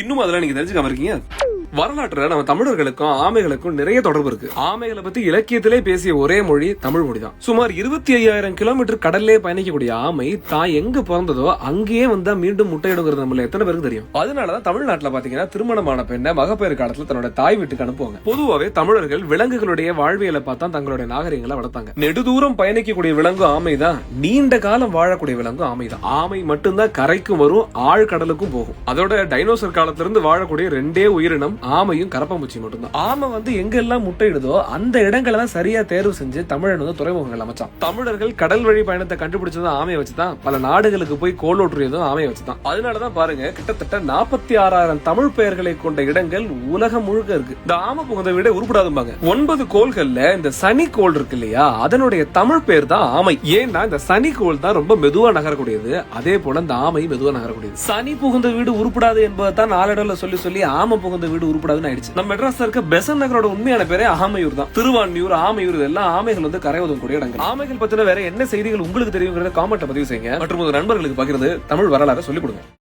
இன்னும் அதெல்லாம் நீங்க தெரிஞ்சுக்காம இருக்கீங்க? வரலாற்றுல நம்ம தமிழர்களுக்கும் ஆமைகளுக்கும் நிறைய தொடர்பு இருக்கு. ஆமைகளை பத்தி இலக்கியத்திலே பேசிய ஒரே மொழி தமிழ் மொழி தான் சுமார் இருபத்தி ஐயாயிரம் கிலோமீட்டர் கடல்லே பயணிக்கக்கூடிய ஆமை தான் எங்க பிறந்ததோ அங்கேயே வந்தா மீண்டும் முட்டையிடுங்கிறது நம்மள எத்தனை பேருக்கு தெரியும்? அதனாலதான் தமிழ்நாட்டுல பாத்தீங்கன்னா திருமணமான பெண்ணை மகப்பேறு காலத்துல தன்னோட தாய் வீட்டுக்கு அனுப்புவாங்க. பொதுவாகவே தமிழர்கள் விலங்குகளுடைய வாழ்வியலை பார்த்தா தங்களுடைய நாகரிகங்களை வளர்த்தாங்க. நெடுதூரம் பயணிக்கக்கூடிய விலங்கு ஆமைதான் நீண்ட காலம் வாழக்கூடிய விலங்கு ஆமைதான். ஆமை மட்டும்தான் கரைக்கும் வரும் ஆழ்கடலுக்கும் போகும். அதோட டைனோசர் காலத்திலிருந்து வாழக்கூடிய ரெண்டே உயிரினம் ஆமையும் கரப்பாம்பூச்சி மட்டும்தான். ஆமை வந்து எங்கெல்லாம் முட்டையிடுதோ அந்த இடங்களை தான் சரியா தேர்வு செஞ்சு தமிழன் வந்து துறைமுகங்கள் அமைச்சான். தமிழர்கள் கடல் வழி பயணத்தை கண்டுபிடிச்சதும் ஆமையை வச்சுதான் பல நாடுகளுக்கு போய் கோலோற்றியதும் ஆமையை வச்சுதான். அதனாலதான் பாருங்க கிட்டத்தட்ட நாற்பத்தி ஆறாயிரம் தமிழ் பெயர்களை கொண்ட இடங்கள் உலகம் முழுக்க இருக்கு. இந்த ஆமை புகுந்த விட உருப்படாதும்பாங்க. ஒன்பது கோள்கள்ல இந்த சனி கோள் இருக்கு இல்லையா அதனுடைய தமிழ் பேர் தான் ஆமை. ஏன்னா இந்த சனி கோள் தான் ரொம்ப மெதுவா நகரக்கூடியது. அதே போல இந்த ஆமை மெதுவா நகரக்கூடியது. சனி புகுந்த வீடு உருப்படாது என்பதை தான் நாளடவில் சொல்லி சொல்லி ஆமை புகுந்த வீடு உருப்படாதுன்னு ஆயிடுச்சு. நம்ம மெட்ராஸ்ல இருக்க பெசன் நகரோட உண்மையான பேரே ஆமையூர் தான் திருவான்மியூர் ஆமையூர் இதெல்லாம் ஆமைகள் வந்து கரை கூடிய இடங்கள். ஆமைகள் பத்தின வேற என்ன செய்திகள் உங்களுக்கு தெரியுங்கிறத காமெண்ட்ல பதிவு செய்யுங்க. மற்றும் நண்பர்களுக்கு பகிர்ந்து தமிழ் வரலாறு சொல்லிக் கொடுங்க.